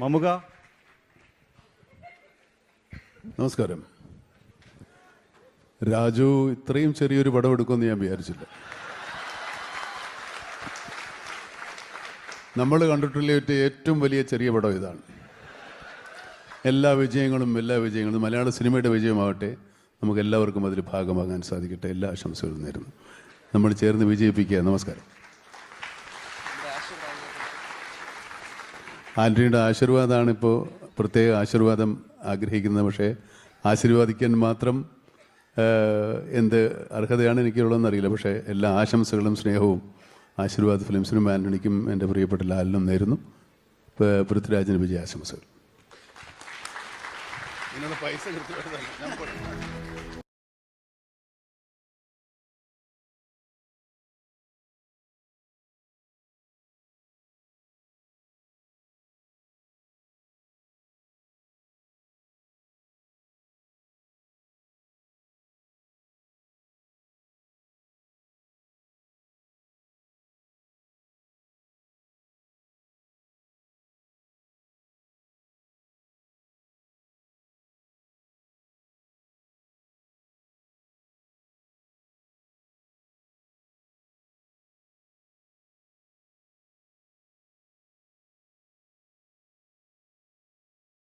മമുക. നമസ്കാരം. രാജു ഇത്രയും ചെറിയൊരു പടം എടുക്കുമെന്ന് ഞാൻ വിചാരിച്ചില്ല. നമ്മൾ കണ്ടിട്ടുള്ള ഏറ്റവും വലിയ ചെറിയ പടം ഇതാണ്. എല്ലാ വിജയങ്ങളും എല്ലാ വിജയങ്ങളും മലയാള സിനിമയുടെ വിജയമാവട്ടെ നമുക്ക് എല്ലാവർക്കും അതിൽ ഭാഗമാകാൻ സാധിക്കട്ടെ. എല്ലാ ആശംസകളും നേരുന്നു. നമ്മൾ ചേർന്ന് വിജയിപ്പിക്കുക. നമസ്കാരം. ആന്റണിയുടെ ആശീർവാദമാണ് ഇപ്പോൾ പ്രത്യേക ആശീർവാദം ആഗ്രഹിക്കുന്നത്. പക്ഷേ ആശീർവാദിക്കാൻ മാത്രം എന്ത് അർഹതയാണ് എനിക്കുള്ളതെന്ന് അറിയില്ല. പക്ഷേ എല്ലാ ആശംസകളും സ്നേഹവും ആശീർവാദ് ഫിലിംസിനും ആന്റണിക്കും എന്റെ പ്രിയപ്പെട്ട ലാലിനും നേരുന്നു. പൃഥ്വിരാജിന് വിജയ ആശംസകൾ. പൈസ